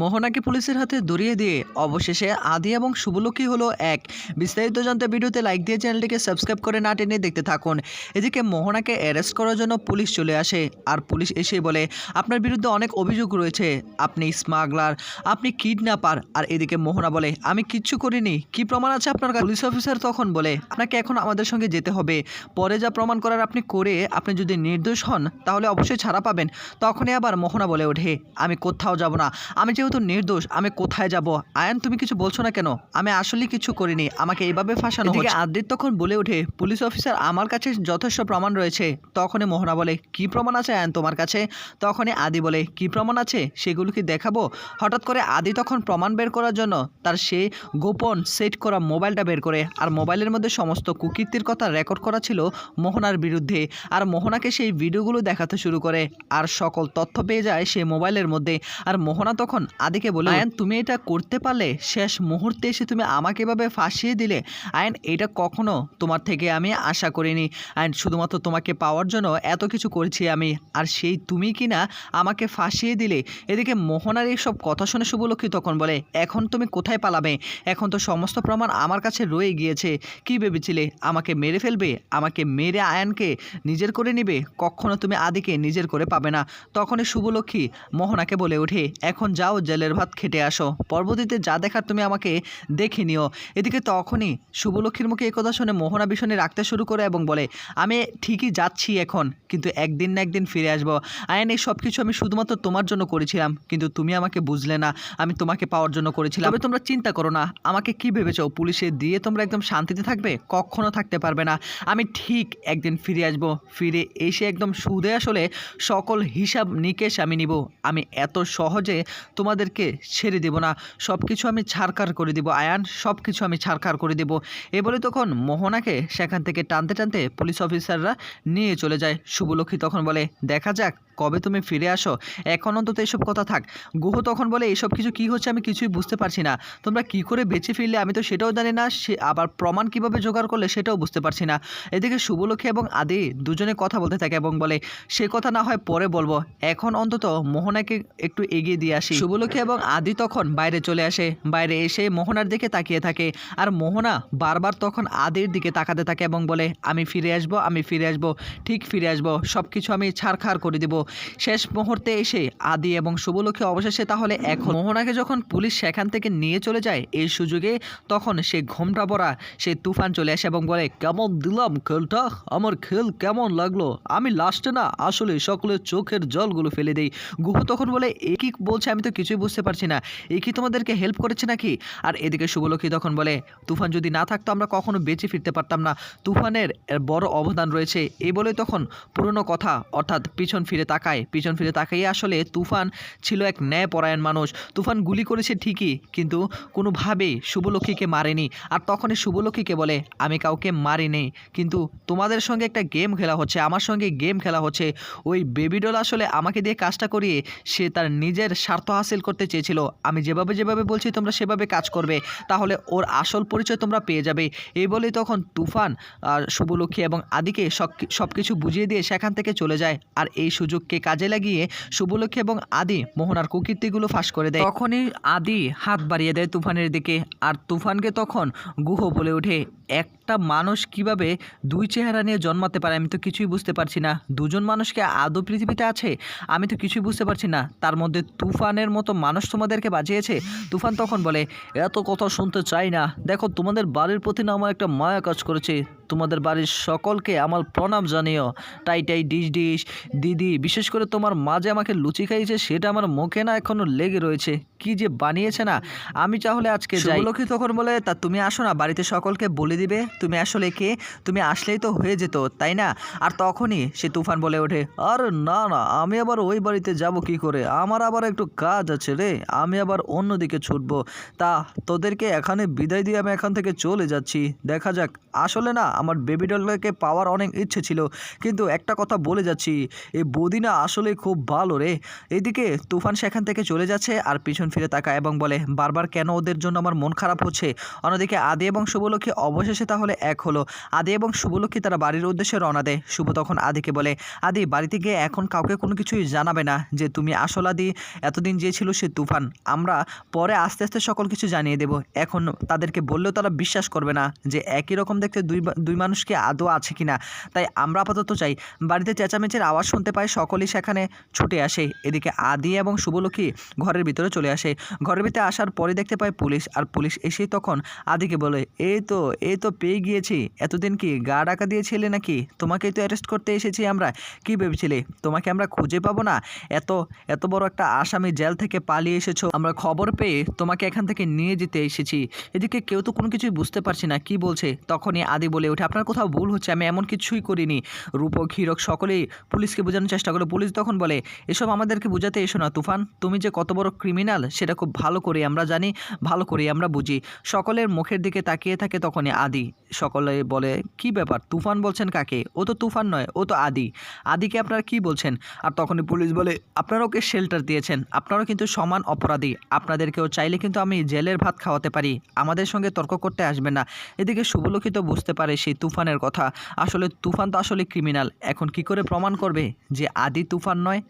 মোহনাকে পুলিশের হাতে ধরিয়ে দিয়ে অবশেষে আদি এবং শুভলক্ষী হলো এক। বিস্তারিত জানতে ভিডিওতে লাইক দিয়ে চ্যানেলটিকে সাবস্ক্রাইব করে না টেনে দেখতে থাকুন। এদিকে মোহনাকে অ্যারেস্ট করার জন্য পুলিশ চলে আসে আর পুলিশ এসে বলে, আপনার বিরুদ্ধে অনেক অভিযোগ রয়েছে। আপনি স্মাগলার আপনি কিডন্যাপার আর এদিকে মোহনা বলে, আমি কিচ্ছু করিনি। কি প্রমাণ আছে আপনার পুলিশ অফিসার তখন বলে, আপনাকে এখন আমাদের সঙ্গে যেতে হবে। পরে যা প্রমাণ করার আপনি করে আপনি যদি নির্দোষ হন, তাহলে অবশ্যই ছাড়া পাবেন। তখনই আবার মোহনা বলে ওঠে, আমি কোথাও যাব না। আমি যেহেতু নির্দোষ আমি কোথায় যাব? আয়ান তুমি কিছু বলছো না কেন? আমি আসলে কিছু করিনি আমাকে এইভাবে ফাঁসানো হচ্ছে। আদ্রিত তখন বলে ওঠে পুলিশ অফিসার আমার কাছে যথেষ্ট প্রমাণ রয়েছে। তখনই মোহনা বলে কি প্রমাণ আছে আয়ান তোমার কাছে? তখনই আদি বলে কি প্রমাণ আছে? সেগুলো কি দেখাবো? হঠাৎ করে আদি তখন প্রমাণ বের করার জন্য তার সে গোপন সেট করা মোবাইলটা বের করে আর মোবাইলের মধ্যে সমস্ত কুকীর্তির কথা রেকর্ড করা ছিল মোহনার বিরুদ্ধে আর মোহনাকে সেই ভিডিওগুলো দেখাতে শুরু করে আর সকল তথ্য পেয়ে যায় সেই মোবাইলের মধ্যে। আর মোহনা তখন আদিকে বলে আয়ন, তুমি এটা করতে পারলে শেষ মুহূর্তে এসে তুমি আমাকে এভাবে ফাঁসিয়ে দিলে। আয়ন, এটা কখনো তোমার থেকে আমি আশা করিনি। আয়ন, শুধুমাত্র তোমাকে পাওয়ার জন্য এত কিছু করেছি আমি। আর সেই তুমি কি না আমাকে ফাঁসিয়ে দিলে। এদিকে মোহনার এইসব কথা শুনে শুভলক্ষ্মী তখন বলে, এখন তুমি কোথায় পালাবে? এখন তো সমস্ত প্রমাণ আমার কাছে রয়ে গিয়েছে। কি ভেবেছিলে? আমাকে মেরে ফেলবে? আমাকে মেরে আয়নকে নিজের করে নিবে? কখনো তুমি আদিকে নিজের করে পাবে না। তখনই শুভলক্ষ্মী মোহনাকে বলে ওঠে, এখন যাও জেলের ভাত খেটে আসো। পরবর্তীতে যা দেখার তুমি আমাকে দেখে নিও। এদিকে তখনই শুভলক্ষ্মীর মুখে একথা শুনে মোহনা ভীষণে রাখতে শুরু করে এবং বলে, আমি ঠিকই যাচ্ছি এখন, কিন্তু একদিন না একদিন ফিরে আসব। আয়ন, এই সব কিছু আমি শুধুমাত্র তোমার জন্য করেছিলাম, কিন্তু তুমি আমাকে বুঝলে না। আমি তোমাকে পাওয়ার জন্য করেছিলাম। তবে তোমরা চিন্তা করো না। আমাকে কি ভেবেছো? পুলিশে দিয়ে তোমরা একদম শান্তিতে থাকবে? কখনো থাকতে পারবে না। আমি ঠিক একদিন ফিরে আসব। ফিরে এসে একদম সুদে আসলে সকল হিসাব নিকেশ আমি নিব। আমি এত সহজে তোমাদেরকে ছেড়ে দেব না। সব কিছু আমি ছাড়কার করে দেব, আয়ান। সব কিছু আমি ছাড়কার করে দেব। এ বলে তখন মোহনাকে সেখান থেকে টানতে টানতে পুলিশ অফিসাররা নিয়ে চলে যায়। শুভলক্ষ্মী তখন বলে, দেখা যাক, কবে তুমি ফিরে আসো? এখন অন্তত এসব কথা থাক। গুহ তখন বলে, এসব কিছু কি হচ্ছে আমি কিছুই বুঝতে পারছি না। তোমরা কি করে বেঁচে ফিরলে আমি তো সেটাও জানি না, সে আবার প্রমাণ কীভাবে জোগাড় করলে সেটাও বুঝতে পারছি না। এদিকে শুভলক্ষ্মী এবং আদি দুজনে কথা বলতে থাকে এবং বলে, সে কথা না হয় পরে বলব। এখন অন্তত মোহনাকে একটু এগিয়ে দিয়ে আসি। শুভলক্ষ্মী এবং আদি তখন বাইরে চলে আসে। বাইরে এসে মোহনার দিকে তাকিয়ে থাকে। আর মোহনা বারবার তখন আদির দিকে তাকাতে থাকে এবং বলে, আমি ফিরে আসব, আমি ফিরে আসব, ঠিক ফিরে আসব। সব কিছু আমি ছাড়খাড় করে দেবো। শেষ মুহূর্তে এসে আদি এবং শুভলক্ষ্মী অবশেষে তাহলে এখন মোহনাকে যখন পুলিশ সেখান থেকে নিয়ে চলে যায় এই সুযোগে, তখন সে ঘোমটা পড়া সে তুফান চলে আসে এবং বলে, কেমন দিলাম খেলটা? আমার খেল কেমন লাগল? আমি লাস্টে না আসলে সকলের চোখের জলগুলো ফেলে দেই। গুহ তখন বলে, এ কি বলছে? আমি তো কিছুই বুঝতে পারছি না। এ কি তোমাদেরকে হেল্প করেছে নাকি? আর এদিকে শুভলক্ষ্মী তখন বলে, তুফান যদি না থাকতো আমরা কখনো বেঁচে ফিরতে পারতাম না। তুফানের বড় অবদান রয়েছে। এই বলে তখন পুরনো কথা, অর্থাৎ পিছন ফিরে তাকায়। পিছন ফিরে তাকাইয়ে আসলে তুফান ছিল এক ন্যায়পরায়ণ মানুষ। তুফান গুলি করেছে ঠিকই, কিন্তু কোনোভাবেই শুভলক্ষ্মীকে মারেনি। আর তখনই শুভলক্ষ্মীকে বলে, আমি কাউকে মারিনি, কিন্তু তোমাদের সঙ্গে একটা গেম খেলা হচ্ছে, আমার সঙ্গে গেম খেলা হচ্ছে। ওই বেবিডল আসলে আমাকে দিয়ে কাজটা করিয়ে, সে তার নিজের স্বার্থ হাসিল করতে চেয়েছিল। আমি যেভাবে যেভাবে বলছি, তোমরা সেভাবে কাজ করবে। তাহলে ওর আসল পরিচয় তোমরা পেয়ে যাবে। এই বলেই তখন তুফান আর শুভলক্ষ্মী এবং আদিকে সব কিছু বুঝিয়ে দিয়ে সেখান থেকে চলে যায়। আর এই সুযোগকে কাজে লাগিয়ে শুভলক্ষ্মী এবং আদি মোহনার কুকীর্তিগুলো ফাঁস করে দেয়। তখনই আদি হাত বাড়িয়ে দেয় তুফানের দিকে। আর তুফানকে তখন গুহ বলে ওঠে, একটা মানুষ কীভাবে দুই চেহারা নিয়ে জন্মাতে পারে আমি তো কিছুই বুঝতে পারছি না। দুজন মানুষকে আদৌ পৃথিবীতে আছে? আমি তো কিছুই বুঝতে পারছি না। তার মধ্যে তুফানের মতো মানুষ তোমাদেরকে বাঁচিয়েছে? তুফান তখন বলে, এত কথা শুনতে চাই না। দেখো, তোমাদের বাড়ির প্রতি না আমার একটা মায়া কাজ করেছে। তোমাদের বাড়ির সকলকে আমার প্রণাম জানিও। টাই টাই ডিশ ডিশ, দিদি, বিশেষ করে তোমার মা যে আমাকে লুচি খাইয়েছে সেটা আমার মুখে না এখনও লেগে রয়েছে। কি যে বানিয়েছে না? আমি তাহলে আজকে যাই। লক্ষ্মী তখন বলে, তা তুমি আসো না, বাড়িতে সকলকে বলে দিবে। তুমি আসলে কে? তুমি আসলেই তো হয়ে যেত, তাই না? আর তখনই সে তুফান বলে ওঠে, আর না না, আমি আবার ওই বাড়িতে যাব কি করে? আমার আবার একটু কাজ আছে রে, আমি আবার অন্যদিকে ছুটবো। তা তোদেরকে এখানে বিদায় দিয়ে আমি এখান থেকে চলে যাচ্ছি। দেখা যাক, আসলে না আমার বেবি ডলকে পাওয়ার অনেক ইচ্ছে ছিল। কিন্তু একটা কথা বলে যাচ্ছি এই বদিনা আসলে খুব ভালো রে। এদিকে তুফান সেখান থেকে চলে যাচ্ছে আর পিছন ফিরে তাকায় এবং বলে, বারবার কেন ওদের জন্য আমার মন খারাপ হচ্ছে? অন্যদিকে আদি এবং শুভলক্ষী অবশেষে তাহলে এক হলো। আদি এবং শুভলক্ষী তারা বাড়ির উদ্দেশ্যে রওনা দেয়। শুভ তখন আদিকে বলে, আদি, বাড়িতে গিয়ে এখন কাউকে কোনো কিছুই জানাবে না যে তুমি আসল আদি, এতদিন যে ছিল সে তুফান। আমরা পরে আস্তে আস্তে সকল কিছু জানিয়ে দেব। এখন তাদেরকে বললেও তারা বিশ্বাস করবে না যে একই রকম দেখতে দুই দুই মানুষকে আদৌ আছে কিনা? তাই আমরা আপাতত চাই। বাড়িতে চেঁচামেচির আওয়াজ শুনতে পায় সকলেই সেখানে ছুটে আসে। এদিকে আদি এবং শুভলক্ষ্মী ঘরের ভিতরে চলে আসে। ঘরের ভিতরে আসার পরে দেখতে পায় পুলিশ, আর পুলিশ এসেই তখন আদিকে বলে এই তো এই তো পেয়ে গিয়েছি। এতদিন কি গা ডাকা দিয়েছিলে নাকি? তোমাকেই তো অ্যারেস্ট করতে এসেছি আমরা। কি ভেবেছিলে? তোমাকে আমরা খুঁজে পাবো না? এত এত বড় একটা আসামি জেল থেকে পালিয়ে এসেছ। আমরা খবর পেয়ে তোমাকে এখান থেকে নিয়ে যেতে এসেছি। এদিকে কেউ তো কোনো কিছুই বুঝতে পারছি না। কি বলছে? তখনই আদি বলে ওঠে। আপনার কোথাও ভুল হচ্ছে, আমি এমন কিছুই করিনি। রূপক, হিরক সকলেই পুলিশকে বোঝানোর চেষ্টা করে। পুলিশ তখন বলে, এসব আমাদেরকে বোঝাতে এসো না, তুফান। তুমি যে কত বড় ক্রিমিনাল সেটা খুব ভালো করে আমরা জানি, ভালো করে আমরা বুঝি। সকলের মুখের দিকে তাকিয়ে থাকে তখনই আদি। সকলে বলে, কি ব্যাপার? তুফান বলছেন কাকে? ও তো তুফান নয়, ও তো আদি। আদিকে আপনারা কি বলছেন? আর তখনই পুলিশ বলে আপনারা ওকে শেল্টার দিয়েছেন। আপনারাও কিন্তু সমান অপরাধী। আপনাদেরকেও চাইলে কিন্তু আমি জেলের ভাত খাওয়াতে পারি। আমাদের সঙ্গে তর্ক করতে আসবে না। এদিকে শুভলক্ষী তো বুঝতে পারে সেই তুফানের কথা। আসলে তুফান তো আসলে ক্রিমিনাল এখন কি করে প্রমাণ করবে যে আদি তুফান নয়?